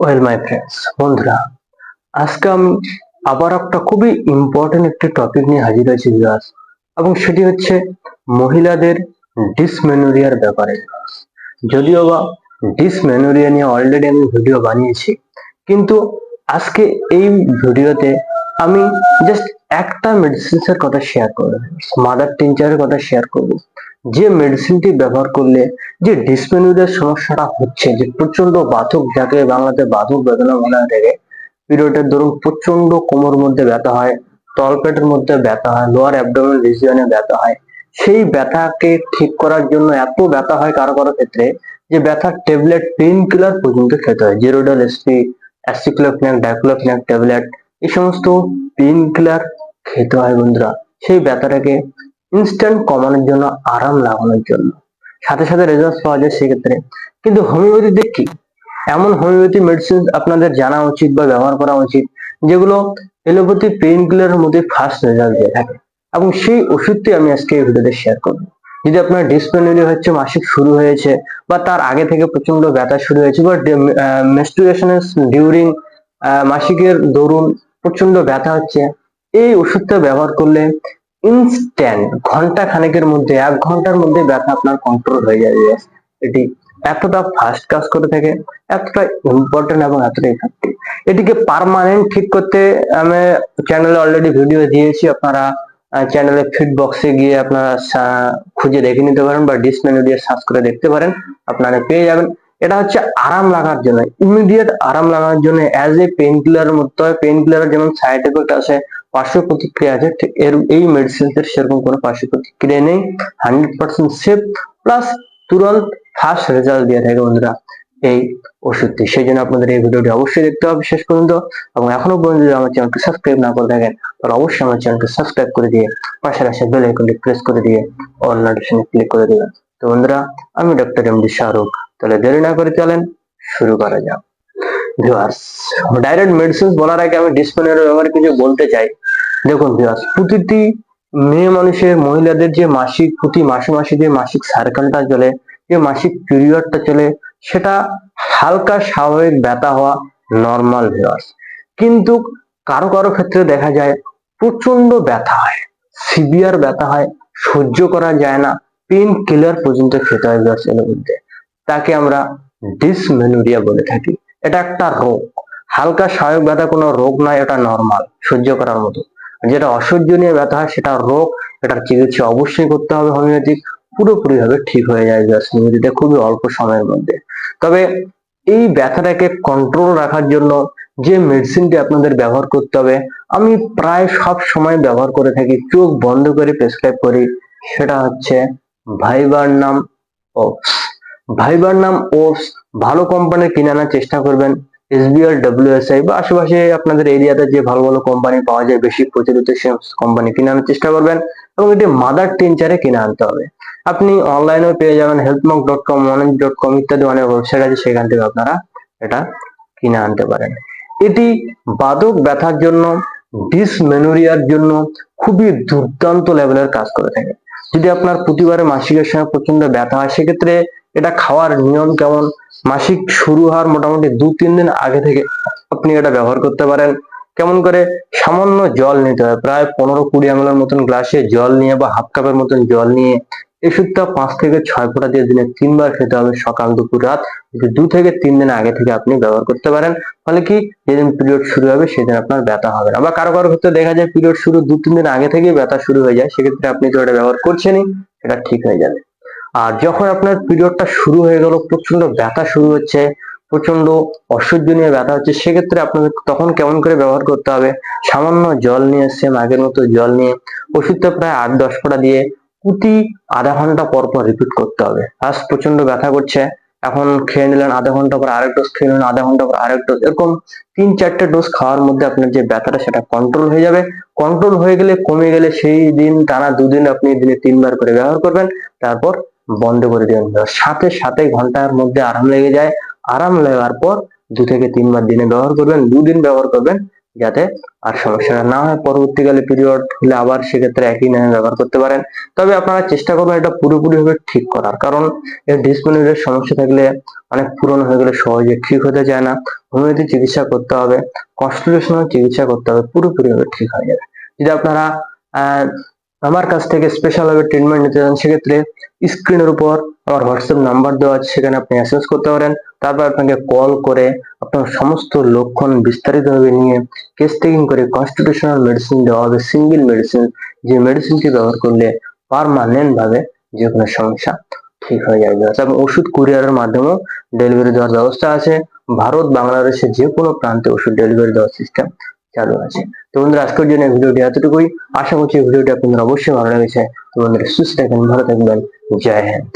Well my friends বন্ধুরা, আজকে আমি আবার একটা খুবই ইম্পর্টেন্ট একটি টপিক নিয়ে হাজির হয়েছি বিরাজ এবং সেটি হচ্ছে মহিলাদের ডিসমেনোরিয়ার ব্যাপারে। যদিও বা ডিসমেনোরিয়া নিয়ে অলরেডি আমি ভিডিও বানিয়েছি, কিন্তু আজকে এই ভিডিওতে আমি জাস্ট একটা মেডিসিনসের কথা শেয়ার করব মাদার টিনচারের কথা শেয়ার করব। যে মেডিসিনটি ব্যবহার করলে যে ডিসমেনোরিয়ার সমস্যাটা হচ্ছে, যে প্রচণ্ড বাতক যাকে বাংলাতে বাতক বেদনা বলা থাকে পিরিয়ডের ধরুন প্রচণ্ড কোমর মধ্যে ব্যথা হয়, তলপেটের মধ্যে ব্যথা হয় লোয়ার অ্যাবডোমেন রিজিয়নে ব্যথা হয়, সেই ব্যথাকে ঠিক করার জন্য এত ব্যথা হয় কারও কারও ক্ষেত্রে, যে ব্যথার ট্যাবলেট পেইন কিলার পর্যন্ত খেতে হয় জেরোডাল এসপি অ্যাসিক্লোফিনাক ডাইক্লোফিনাক ট্যাবলেট এই সমস্ত পেইন কিলার খেতে হয় বন্ধুরা, সেই ব্যথাটাকে ইনস্ট্যান্ট কমানোর জন্য আরাম লাগানোর জন্য। সাথে সাথে রেজাল্ট পাওয়া যায় সেক্ষেত্রে। কিন্তু হোমিওপ্যাথিতে কি? এমন হোমিওপ্যাথি মেডিসিন আপনাদের জানা উচিত বা ব্যবহার করা উচিত, যেগুলো এলোপ্যাথি পেইন কিলারের মধ্যে ফার্স্ট রেজাল্ট দিয়ে থাকে। এবং সেই ওষুধটি আমি আজকে এই ভিডিওতে শেয়ার করব। যদি আপনার ডিসপেনিলি হচ্ছে, মাসিক শুরু হয়েছে, বা তার আগে থেকে প্রচণ্ড ব্যথা শুরু হয়েছে, বা মেস্টুরেশনের ডিউরিং মাসিকের দরুন প্রচণ্ড ব্যথা হচ্ছে, এই ওষুধটা ব্যবহার করলে ইনস্ট্যান্ট ঘণ্টা খানেকের মধ্যে, এক ঘণ্টার মধ্যে ব্যথা আপনার কন্ট্রোল হয়ে যাবে এটি এতটা ফাস্ট কাজ করে থাকে, এতটা ইম্পর্টেন্ট এবং এতটা ইফেক্টিভ এটিকে পার্মানেন্ট ঠিক করতে আমি চ্যানেলে অলরেডি ভিডিও দিয়েছি, আপনারা চ্যানেলে ফিড বক্সে গিয়ে আপনারা খুঁজে দেখে নিতে পারেন বা ডিস মেনু দিয়ে সার্চ করে দেখতে পারেন, আপনারা পেয়ে যাবেন। এটা হচ্ছে আরাম লাগার জন্য ইমিডিয়েট আরাম লাগার জন্য অ্যাজ এ পেইন কিলারের মতো পেইন কিলারের যেমন সাইড এফেক্ট আছে পার্শ্ব প্রতিক্রিয়া আছে এর, এই মেডিসিনসের সেরকম কোনো পার্শ্ব প্রতিক্রিয়া নেই। হান্ড্রেড পার্সেন্ট সেফ প্লাস তুরন্ত ফাস্ট রেজাল্ট দিয়ে থাকে বন্ধুরা এই ওষুধটি। সেই জন্য আপনাদের এই ভিডিওটি অবশ্যই দেখতে হবে শেষ পর্যন্ত এবং এখনও পর্যন্ত যদি আমার চ্যানেলকে সাবস্ক্রাইব না করে থাকেন, তাহলে অবশ্যই আমার চ্যানেলকে সাবস্ক্রাইব করে দিয়ে পাশে আসে বেল আইকনটি প্রেস করে দিয়ে অল নোটিফিকেশনে ক্লিক করে দিবেন। তো বন্ধুরা, আমি ডক্টর এম ডি শাহরুখ তাহলে দেরি না করে চলেন, শুরু করা যাক। ডাইরেক্ট মেডিসিন বলার আগে আমি ডিসপ্লের ব্যাপারে কিছু বলতে চাই। দেখুন ভিউয়ার্স প্রতিটি মেয়ে মানুষের মহিলাদের যে মাসিক, প্রতি মাসে মাসে যে মাসিক সার্কেলটা চলে, যে মাসিক পিরিয়ডটা চলে, সেটা হালকা স্বাভাবিক ব্যথা হওয়া নর্মাল ভিউয়ার্স কিন্তু কারও কারও ক্ষেত্রে দেখা যায় প্রচণ্ড ব্যথা হয় সিভিয়ার ব্যথা হয়, সহ্য করা যায় না পেন কিলার পর্যন্ত খেতে হয় ভিউয়ার্স এর মধ্যে। তাকে আমরা ডিসমেনোরিয়া বলে থাকি। এটা একটা রোগ। হালকা স্বাভাবিক ব্যথা কোনো রোগ নয়, এটা নর্মাল সহ্য করার মতো। যেটা অসহ্যনীয় ব্যথা, সেটা রোগ, এটার চিকিৎসা অবশ্যই করতে হবে হোমিওপ্যাথিক পুরোপুরি ভাবে ঠিক হয়ে যায় হোমিওপ্যাথিতে খুবই অল্প সময়ের মধ্যে। তবে এই ব্যথাটাকে কন্ট্রোল রাখার জন্য যে মেডিসিনটি আপনাদের ব্যবহার করতে হবে, আমি প্রায় সব সময় ব্যবহার করে থাকি, চোখ বন্ধ করে প্রেসক্রাইব করি, সেটা হচ্ছে ভাইবার নাম ওপস ভাইবার নাম ওপস ভালো কোম্পানির কিনে আনার চেষ্টা করবেন এসবিআর ডব্লিউএসআই বা আশেপাশে আপনাদের এরিয়াতে যে ভালো ভালো কোম্পানি পাওয়া যায়, বেশি প্রচলিত সে কোম্পানি কিনে আনার চেষ্টা করবেন এবং এটি মাদার টিনচারে কিনে আনতে হবে। আপনি অনলাইনেও পেয়ে যাবেন হেলথমক ডট কম অনেক ডট কম ইত্যাদি অনেক ওয়েবসাইট আছে, সেখান থেকে আপনারা এটা কিনে আনতে পারেন। এটি বাদক ব্যথার জন্য ডিসমেনোরিয়ার জন্য খুবই দুর্দান্ত লেভেলের কাজ করে থাকে। যদি আপনার প্রতিবারে মাসিকের সময় প্রচণ্ড ব্যথা হয়, সেক্ষেত্রে এটা খাওয়ার নিয়ম কেমন? মাসিক শুরু হওয়ার মোটামুটি দু, তিন দিন আগে থেকে আপনি এটা ব্যবহার করতে পারেন। কেমন করে? সামান্য জল নিতে হয়। প্রায় পনেরো কুড়ি এমএলের মতন গ্লাসে জল নিয়ে বা হাফ কাপের মতন জল নিয়ে ওষুধটা পাঁচ থেকে ছয় ফোঁটা দিয়ে দিনে তিনবার খেতে হবে সকাল, দুপুর, রাত। দু থেকে তিন দিন আগে থেকে আপনি ব্যবহার করতে পারেন ফলে কি যেদিন পিরিয়ড শুরু হবে সেদিন আপনার ব্যথা হবে না। বা কারও কারও ক্ষেত্রে দেখা যায় পিরিয়ড শুরু দু, তিন দিন আগে থেকেই ব্যথা শুরু হয়ে যায়। সেক্ষেত্রে আপনি তো এটা ব্যবহার করছেনই এটা ঠিক হয়ে যাবে। আর যখন আপনার পিরিয়ডটা শুরু হয়ে গেল প্রচণ্ড ব্যথা শুরু হচ্ছে প্রচণ্ড অসহ্যনীয় ব্যথা হচ্ছে, সেক্ষেত্রে আপনাদের তখন কেমন করে ব্যবহার করতে হবে? সামান্য জল নিয়ে সেম আগের মতো জল নিয়ে, ওষুধটা প্রায় আট, দশ ফোঁটা দিয়ে প্রতি আধা ঘণ্টা পর পর রিপিট করতে হবে। আজ প্রচণ্ড ব্যথা করছে। এখন খেয়ে নিলেন আধা ঘণ্টা পর আরেক ডোজ খেয়ে নিলেন আধা ঘণ্টা পর আরেক ডোজ এরকম তিন, চারটে ডোজ খাওয়ার মধ্যে আপনার যে ব্যথাটা, সেটা কন্ট্রোল হয়ে যাবে। কন্ট্রোল হয়ে গেলে কমে গেলে সেই দিন, টানা দুদিন আপনি দিনে তিনবার করে ব্যবহার করবেন। তারপর বন্ধ করে দেবেন সাথে সাথে ঘণ্টার মধ্যে আরাম লেগে যায়। আরাম লাগার পর দু থেকে তিনবার দিনে ব্যবহার করবেন, দুদিন ব্যবহার করবেন যাতে আর সমস্যাটা না হয়। পরবর্তীকালে পিরিয়ড হলে আবার সেক্ষেত্রে একই নামে ব্যবহার করতে পারেন। তবে আপনারা চেষ্টা করবেন এটা পুরোপুরি ভাবে ঠিক করার। কারণ এর ডিসপ্লের সমস্যা থাকলে, অনেক পুরনো হয়ে গেলে সহজে ঠিক হতে চায় না। হোমিওপ্যাথি চিকিৎসা করতে হবে কনস্টিটিউশনাল চিকিৎসা করতে হবে পুরোপুরি ভাবে ঠিক হয়ে যাবে। যদি আপনারা আমার কাছ থেকে স্পেশাল ভাবে ট্রিটমেন্ট নিতে চান, সেক্ষেত্রে স্ক্রিনের উপর আমার হোয়াটসঅ্যাপ নাম্বার দেওয়া আছে, সেখানে আপনি মেসেজ করতে পারেন। তারপর আপনাকে কল করে আপনার সমস্ত লক্ষণ বিস্তারিতভাবে নিয়ে কেস টেকিং করে কনস্টিটিউশনাল মেডিসিন দেওয়া হবে সিঙ্গেল মেডিসিন যে মেডিসিনটি ব্যবহার করলে পারমানেন্ট ভাবে যে কোনো সমস্যা ঠিক হয়ে যাবে। এবং ওষুধ কুরিয়ারের মাধ্যমেও ডেলিভারি দেওয়ার ব্যবস্থা আছে। ভারত, বাংলাদেশের যে কোনো প্রান্তে ওষুধ ডেলিভারি দেওয়ার সিস্টেম চালু আছে। তো বন্ধুরা, আজকের জন্য ভিডিওটি এতটুকুই। আশা করছি ভিডিওটি আপনাদের অবশ্যই ভালো লেগেছে। তো বন্ধুরা, সুস্থ থাকবেন ভালো থাকবেন। জয় হিন্দ।